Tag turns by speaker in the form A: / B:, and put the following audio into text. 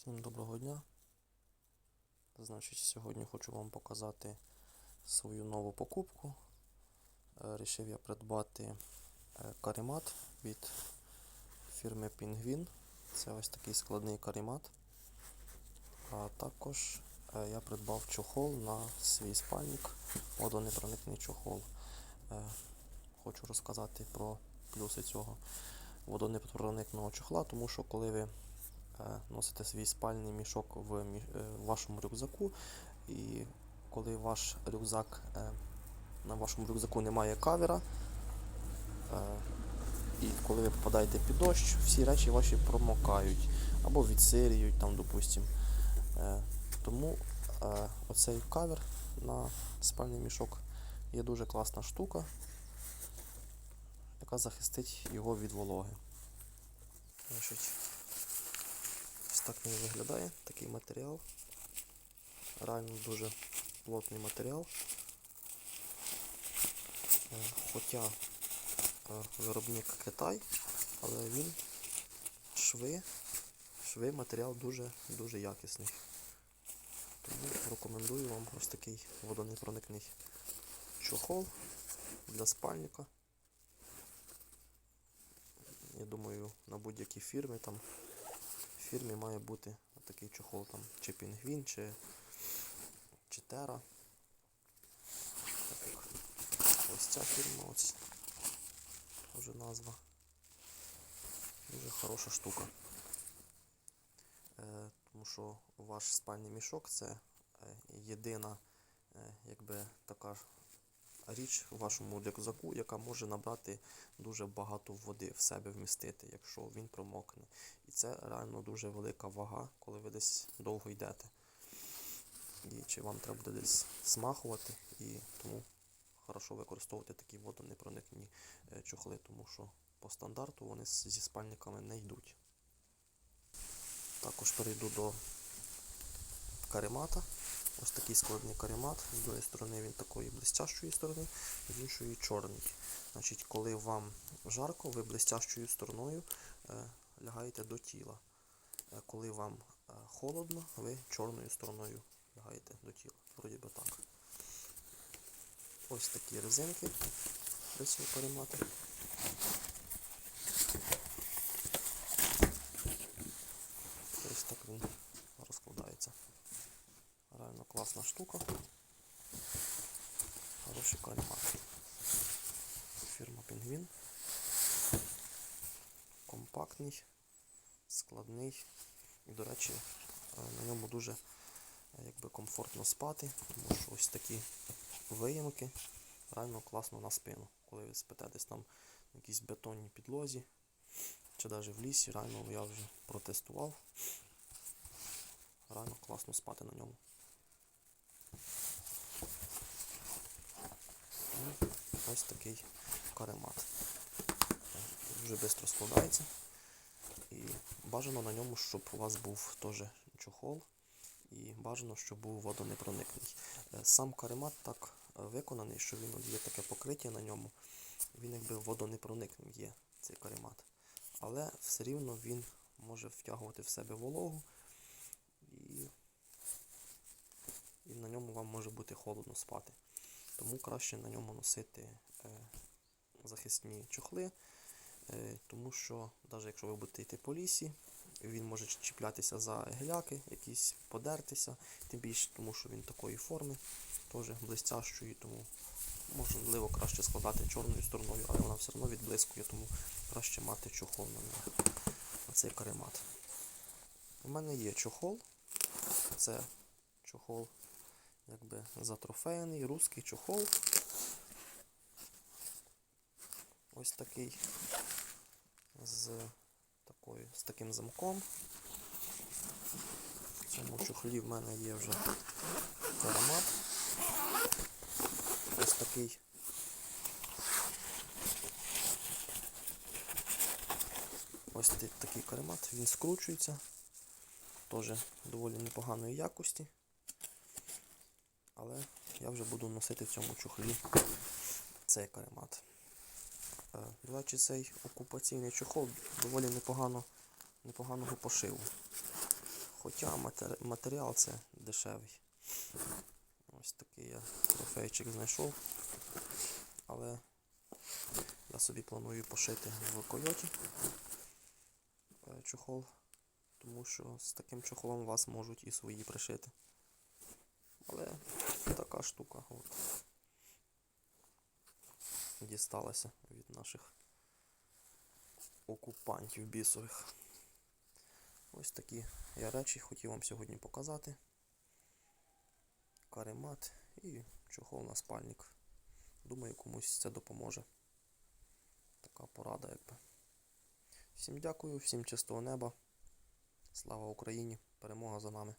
A: Всім доброго дня. Значить, сьогодні хочу вам показати свою нову покупку. Е, Рішив я придбати е, каремат від фірми Пінгвін. Це ось такий складний каремат. А також е, я придбав чохол на свій спальник, водонепроникний чохол. Хочу розказати про плюси цього водонепроникного чохла, тому що коли ви носите свій спальний мішок е, в вашому рюкзаку, і коли ваш рюкзак е, на вашому рюкзаку немає кавера, е, і коли ви попадаєте під дощ, всі речі ваші промокають або відсирюють, там, допустим. Е, Тому е, оцей кавер на спальний мішок є дуже класна штука, яка захистить його від вологи. Так він виглядає, такий матеріал. Реально дуже плотний матеріал. Е, Хоча е, виробник Китай, але він шви, шви матеріал дуже дуже якісний. Тому рекомендую вам ось такий водонепроникний чохол для спальника. Я думаю, на будь-якій фірмі там фірмі має бути такий чохол там, чи пінгвін, чи, чи тера. Так ось ця фірма, ось вже назва. Дуже хороша штука. Е, тому що ваш спальний мішок це е, єдина е, якби така річ у вашому рюкзаку, яка може набрати дуже багато води в себе вмістити, якщо він промокне. І це реально дуже велика вага, коли ви десь довго йдете. І чи вам треба буде десь смахувати, і тому хорошо використовувати такі водонепроникні е, чохли, тому що по стандарту вони зі спальниками не йдуть. Також перейду до каремата. Ось такий складний каремат. З однієї сторони він такої блистящої сторони, з іншої чорний. Значить, коли вам жарко, ви блистящою стороною е, лягаєте до тіла. Е, коли вам е, холодно, ви чорною стороною лягаєте до тіла. Вроді би так. Ось такі резинки для цього каремата. Ось так він розкладається. Реально класна штука. Хороший каремат. Фірма Пінгвін. Компактний, складний. І, до речі, на ньому дуже якби, комфортно спати, тому що ось такі виїмки реально класно на спину. Коли ви спите десь там на якійсь бетонній підлозі, чи навіть в лісі, реально я вже протестував. Реально класно спати на ньому. Ось такий каремат. Дуже швидко складається. І бажано на ньому, щоб у вас був теж чохол. І бажано, щоб був водонепроникний. Е, Сам каремат так виконаний, що він є таке покриття на ньому. Він якби водонепроникним є цей каремат. Але все рівно він може втягувати в себе вологу і, і на ньому вам може бути холодно спати. Тому краще на ньому носити е, захисні чохли, е, тому що навіть якщо ви будете йти по лісі, він може чіплятися за геляки, якісь подертися, тим більше, тому що він такої форми, теж блистящої, тому можливо краще складати чорною стороною, але вона все одно відблискує, тому краще мати чохол на на цей каремат. У мене є чохол, це чохол якби затрофеєний, русський чохол. Ось такий з такою, з таким замком. В цьому чохлі в мене є вже аромат. Ось такий. Ось такий каремат, він скручується. Теж доволі непоганої якості. Але я вже буду носити в цьому чохлі цей каремат. Е, До речі, цей окупаційний чохол доволі непогано, непоганого пошиву. Хоча матеріал це дешевий. Ось такий я трофейчик знайшов. Але я собі планую пошити в койоті е, чохол, тому що з таким чохолом вас можуть і свої пришити. Але така штука от, дісталася від наших окупантів бісових. Ось такі я речі хотів вам сьогодні показати. Каремат і чохол на спальник. Думаю, комусь це допоможе. Така порада, якби. Всім дякую, всім чистого неба. Слава Україні! Перемога за нами!